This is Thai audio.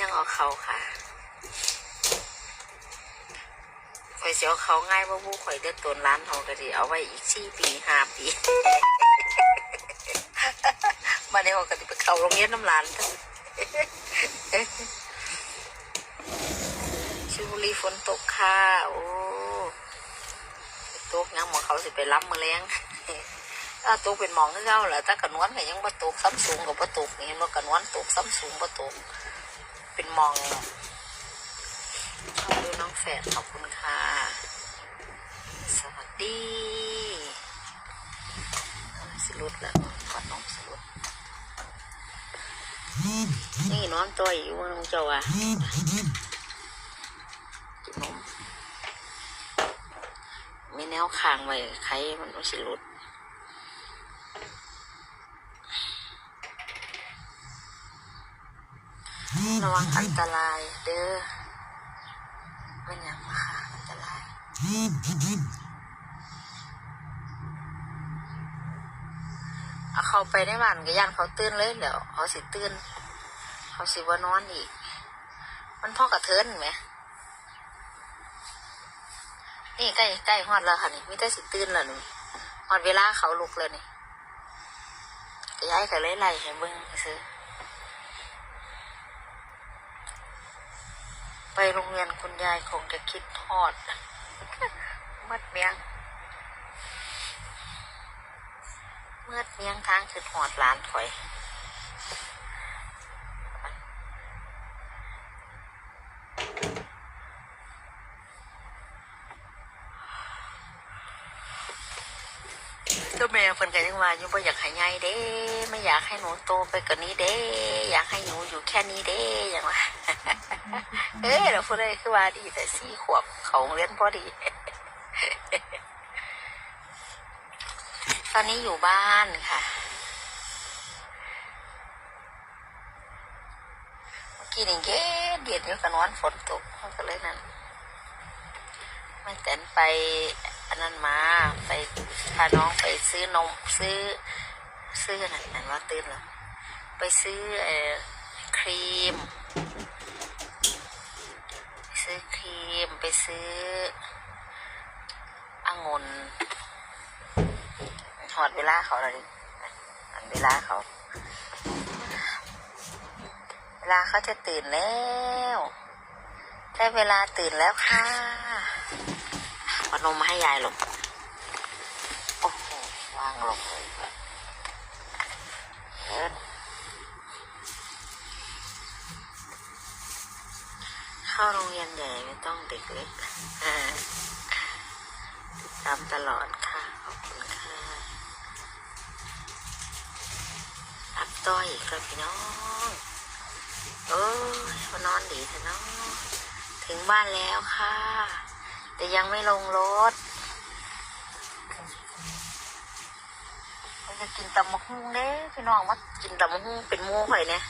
เขาค่ะข่อยเสียวเขาง่ายว่าผู้ข่อยเดือดตัวร้านเขาก็ดีเอาไว้อีกสี่ปีห้าปี มาในห้องก็จะไปเขาโรงเรียนน้ำร้านชิบุรีฝนตกค่ะ โอ้ตกยังหมองเขาสิไปรับมือแรงถ้าตกเป็นหมองเก่าแหละถ้ากระนวนก็ยังบ่ตกซ้ำสูงกับบ่ตกเห็นว่ากระนวนตกซ้ำสูงบ่ตก เป็นมองชอบดูน้องแฝดขอบคุณค่ะ สวัสดีสิรุดแล้วกอดน้องสิรุดนี่น้อนตัวอยู่น้องเจ้าอะกินนมมีแนวคางไว้ใครมันต้องสิหลุด ระวังอันตรายเด้อไม่นยังมาค่ะอันตรายเขาไปในบ้านก็ย่านเขาตื่นเลยเดี๋ยวเขาสิตื่นเขาสิว่านอนอีก มันพ่อกระเทินไหมนี่ใกล้ใกล้ฮอดแล้วค่ะนี่มีแต่สิตื่นแล้วนี่ฮอดเวลาเขาลุกเลยนี่ย้ายกันเลยไล่ให้เบิ่งซื้อ ไปโรงเรียนคุณยายคงจะคิดฮอดมืดเมียงมืดเมียงทางคือหอดหลานถอยก็แม่เพิ่นก็ยังว่าอยู่บ่อยากให้ใหญ่เด้ ไม่อยากให้หนูโตไปกว่านี้เด้ อยากให้หนูอยู่แค่นี้เด้อย่างว่า เอ้ยเราพูดได้คือว่าดีแต่สี่ขวบเขาโรงเรียนพอดี ตอนนี้อยู่บ้านค่ะ เมื่อกี้นี่เย็นเย็นอยู่กันวันฝนตกมันก็เลยนั่นไม่แต่นไปอันนั้นมาไปพาน้องไปซื้อนมซื้อ ซื้อนนั่นว่าตื่นแล้วไปซื้อเอ่อครีม ไปซื้อองุ่นหอดเวลาเขาเลยอันเวลาเขา เวลาเขาจะตื่นแล้วได้เวลาตื่นแล้วค่ะเอานมมาให้ยายลงโอ้โหวางลงเลย เอิ้นเข้าโรงเรียนใหญ่ไม่ต้องเด็กเล็กติดตามตลอดค่ะ ขอบคุณค่ะอับต้อยอีกแล้วพี่น้อง โอ้ยมานอนดีเถอะเนาะถึงบ้านแล้วค่ะ แต่ยังไม่ลงรถเราจะกินตำมะฮุ่งเด้พี่น้องมากินตำมะฮุ่งเป็นมูข่เนี่ย